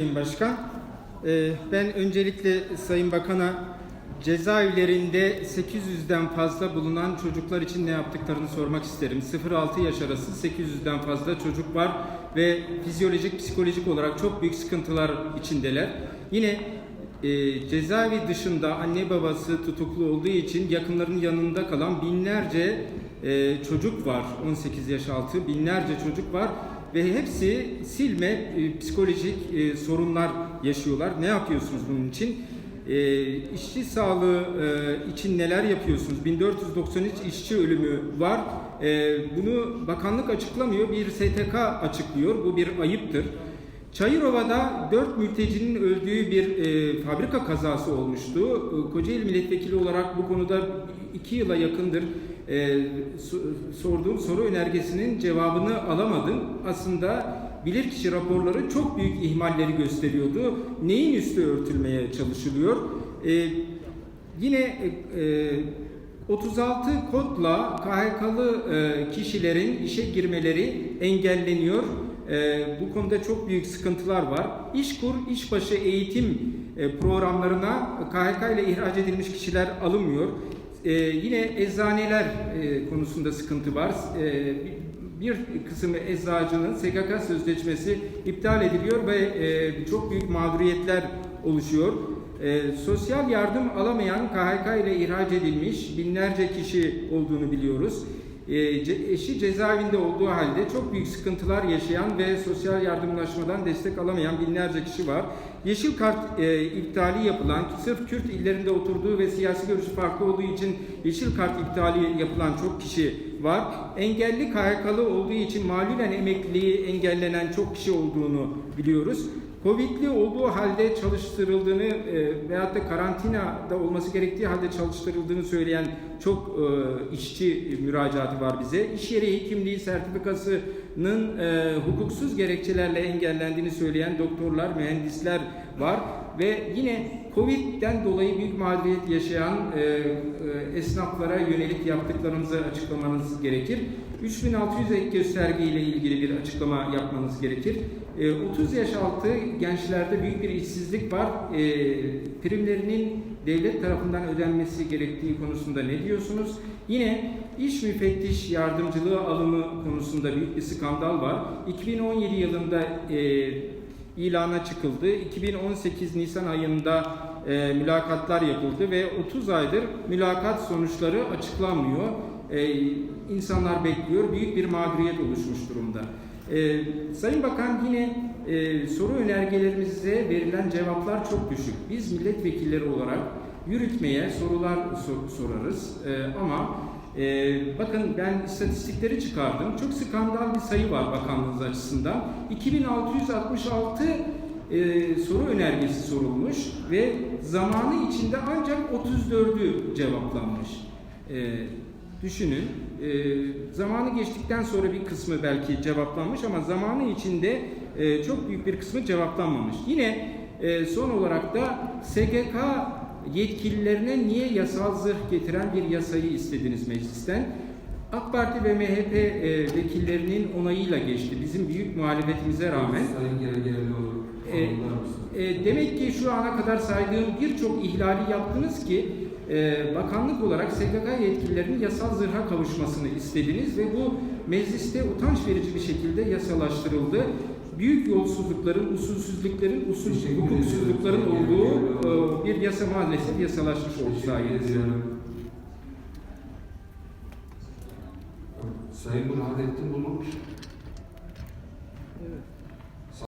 Sayın Başkan. Ee, Ben öncelikle Sayın Bakan'a cezaevlerinde 800'den fazla bulunan çocuklar için ne yaptıklarını sormak isterim. 0-6 yaş arası 800'den fazla çocuk var ve fizyolojik, psikolojik olarak çok büyük sıkıntılar içindeler. Yine e, cezaevi dışında anne babası tutuklu olduğu için yakınların yanında kalan binlerce e, çocuk var. 18 yaş altı binlerce çocuk var ve hepsi silme e, psikolojik e, sorunlar yaşıyorlar. Ne yapıyorsunuz bunun için? E, işçi sağlığı e, için neler yapıyorsunuz? 1493 işçi ölümü var. E, bunu bakanlık açıklamıyor, bir STK açıklıyor. Bu bir ayıptır. Çayırova'da 4 mültecinin öldüğü bir e, fabrika kazası olmuştu. E, Kocaeli milletvekili olarak bu konuda 2 yıla yakındır e, so- sorduğum soru önergesinin cevabını alamadım. Aslında bilirkişi raporları çok büyük ihmalleri gösteriyordu. Neyin üstü örtülmeye çalışılıyor? E, yine e, e, 36 kodla KHK'lı e, kişilerin işe girmeleri engelleniyor. E, bu konuda çok büyük sıkıntılar var. İşkur, işbaşı eğitim e, programlarına KHK ile ihraç edilmiş kişiler alınmıyor. E, yine eczaneler e, konusunda sıkıntı var. E, bir kısmı eczacının SGK sözleşmesi iptal ediliyor ve e, çok büyük mağduriyetler oluşuyor. E, sosyal yardım alamayan KHK ile ihraç edilmiş binlerce kişi olduğunu biliyoruz. E, ce- eşi cezaevinde olduğu halde çok büyük sıkıntılar yaşayan ve sosyal yardımlaşmadan destek alamayan binlerce kişi var. Yeşil kart e, iptali yapılan, sırf Kürt illerinde oturduğu ve siyasi görüşü farklı olduğu için yeşil kart iptali yapılan çok kişi var. Engelli KHK'lı olduğu için malulen emekliliği engellenen çok kişi olduğunu biliyoruz. Covid'li olduğu halde çalıştırıldığını e, veyahut da karantinada olması gerektiği halde çalıştırıldığını söyleyen çok e, işçi müracaatı var bize. İş yeri hekimliği sertifikasının e, hukuksuz gerekçelerle engellendiğini söyleyen doktorlar, mühendisler var ve yine Covid'den dolayı büyük mağduriyet yaşayan e, e, esnaflara yönelik yaptıklarınızı açıklamanız gerekir. 3600 ek gösterge ile ilgili bir açıklama yapmanız gerekir. E, 30 yaş altı gençlerde büyük bir işsizlik var. E, primlerinin devlet tarafından ödenmesi gerektiği konusunda ne diyorsunuz? Yine iş müfettiş yardımcılığı alımı konusunda büyük bir skandal var. 2017 yılında e, ilana çıkıldı. 2018 Nisan ayında e, mülakatlar yapıldı ve 30 aydır mülakat sonuçları açıklanmıyor. E, insanlar bekliyor. Büyük bir mağduriyet oluşmuş durumda. E, Sayın Bakan yine e, soru önergelerimize verilen cevaplar çok düşük. Biz milletvekilleri olarak yürütmeye sorular sor- sorarız E, ama ee, bakın ben istatistikleri çıkardım. Çok skandal bir sayı var bakanlığınız açısından. 2666 e, soru önergesi sorulmuş ve zamanı içinde ancak 34'ü cevaplanmış. Ee, düşünün. e, zamanı geçtikten sonra bir kısmı belki cevaplanmış ama zamanı içinde e, çok büyük bir kısmı cevaplanmamış. Yine e, son olarak da SGK yetkililerine niye yasal zırh getiren bir yasayı istediniz meclisten? AK Parti ve MHP e, vekillerinin onayıyla geçti. Bizim büyük muhalefetimize rağmen. E, e, demek ki şu ana kadar saydığım birçok ihlali yaptınız ki e, bakanlık olarak SGK yetkililerinin yasal zırha kavuşmasını istediniz ve bu mecliste utanç verici bir şekilde yasalaştırıldı. Büyük yolsuzlukların, usulsüzlüklerin, usul, hukuksuzlukların olduğu e, bir yasa maalesef yasalaşmış oldu sayenizde. Sayın Burhanettin bulunmuş. Evet.